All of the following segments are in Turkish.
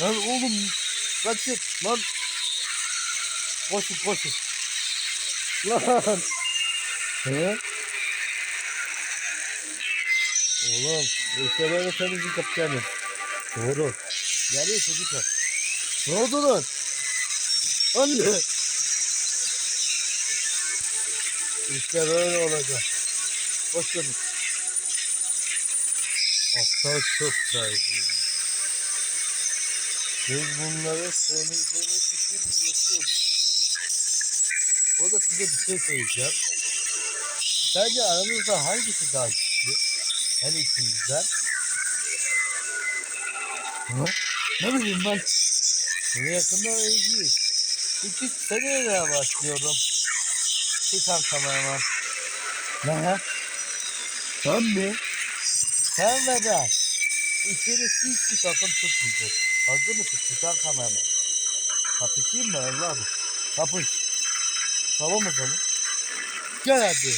Lan oğlum kaçın lan. Koşun koşun. Lan. He? Oğlum işte böyle temizlik yapacağım. Doğru. Geliyor çocuklar. Ne oldu lan? Anne. İşte böyle olacak. Geldin. Aptal çok saygı. Biz bunları temizlemek için uğraşıyoruz. O da size bir şey söyleyeceğim. Sence aranızda hangisi daha güçlü? Her ikinizden. Ha? Ne bileyim ben. Buraya yakında öyle İki seneye başlıyorum. Titan kameraman. Ne? Sen mi? Sen ve ben. İçerisi hiçbir takım tutmayacak. Hazır mısın Titan kameraman? Kapışayım mı evladım? Kapış. Tamam mı canım? Gel hadi.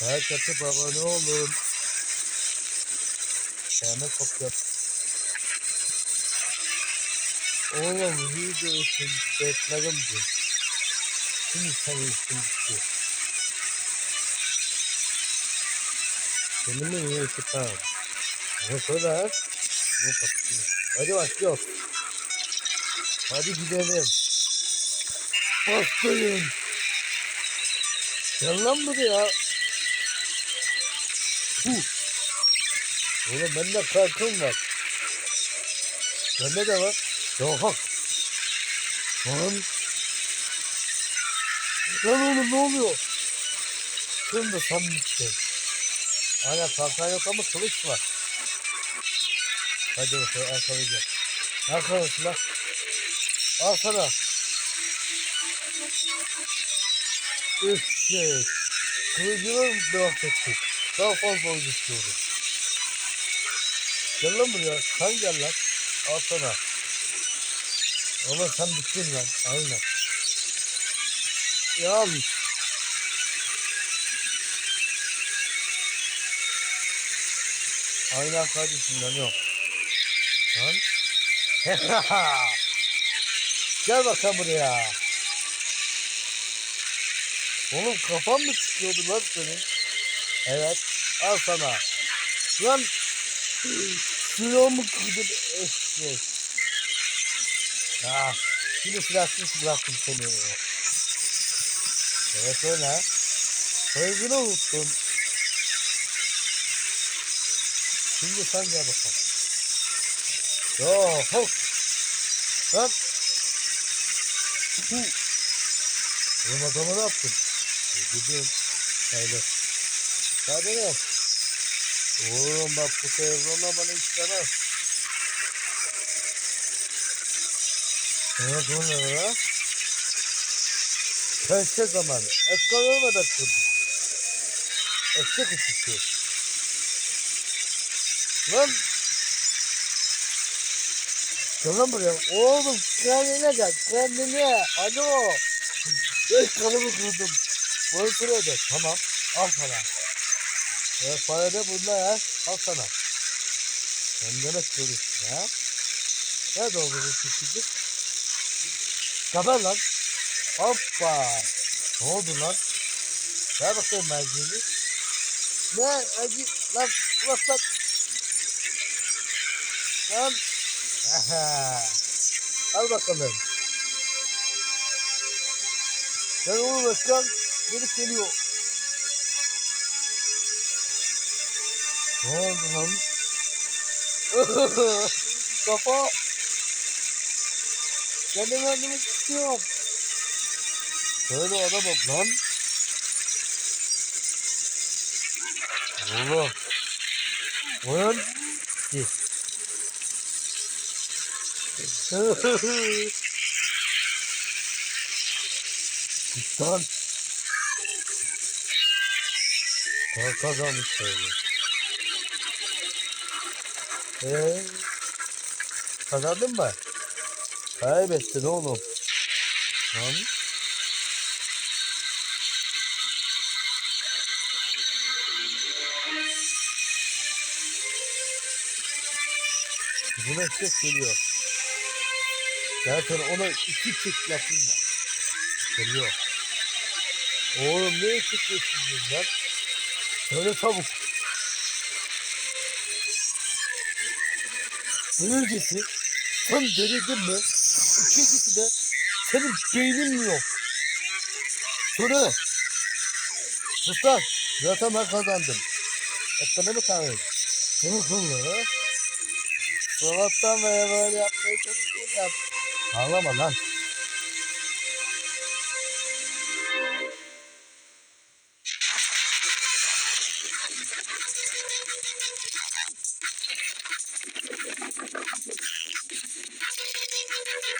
Herkese abone olun. Sevme kopya. Oğlum video için beklerim diyor. Şimdi senin için bitiyor. Senin mi niye? Ama şöyle ha. Bunu kapatayım. Hadi başlıyor. Hadi gidelim. Bastayım. Gel lan buraya. Huh. Oğlum bende kartım var. Bende de var. Yok. Lan. Lan oğlum ne oluyor? Şimdi sen bitti. Hala kalkan yok ama kılıç var. Hadi bakalım arkalayacağım. Arkalasın lan. Al sana. Üf şey. Kılıcını bırak ettik. Daha fazla oyun istiyorum. Gel lan buraya. Sen gel lan. Al sana. Ama sen bittin lan. Aynen. Ya abi. Aynen kardeşim lan yok. Lan. Gel bakalım buraya. Oğlum kafan mı çıkıyordu lan senin? Evet. Al sana. Lan. Silahımı kırdın eşek. Ah. Şimdi silahsız bıraktım seni. Evet öyle. Saygını unuttun. Şimdi sen gel bakalım. Yo hop. Lan. Hu. Oğlum adama ne yaptın? Gidiyorum. Sayılır. Hadi ne? Oğlum bak bu telefonla bana istemez. Ne sonra ya? Pençe zamanı. Eskal olmadan kırdım. Eşek uçuşu. Lan. Gel lan buraya. Oğlum kendine gel. Kendine. Alo. Ben kanımı kırdım. Bunu kırıyordu. Tamam. Al sana. Evet para da bunda ya. Al sana. Demek görürsün ha. Nerede o bizim Kapat lan. Hoppa. Ne oldu lan? Ver bakayım merceğini. Ne? Hadi lan. Bak lan. Lan. Aha. Al bakalım. Sen oğlum Özkan. Gelip geliyor. Ne oldu lan? Kafa. Kendim öldürmek istiyorum. Böyle adam ol lan. Oğlum. Git lan. Daha kazanmış böyle. Eee? Kazandın mı? Kaybettin oğlum. Lan. Buna ses geliyor. Zaten ona iki çift lafım var. Geliyor. Oğlum ne çıkıyorsun lan? Söyle çabuk. Birincisi sen delirdin mi? İkincisi de senin beynin mi yok? Sus lan. Zaten ben kazandım. Etkene mi kıllı. Sabahtan beri böyle yapmaya çalışıyorum. Ağlama lan.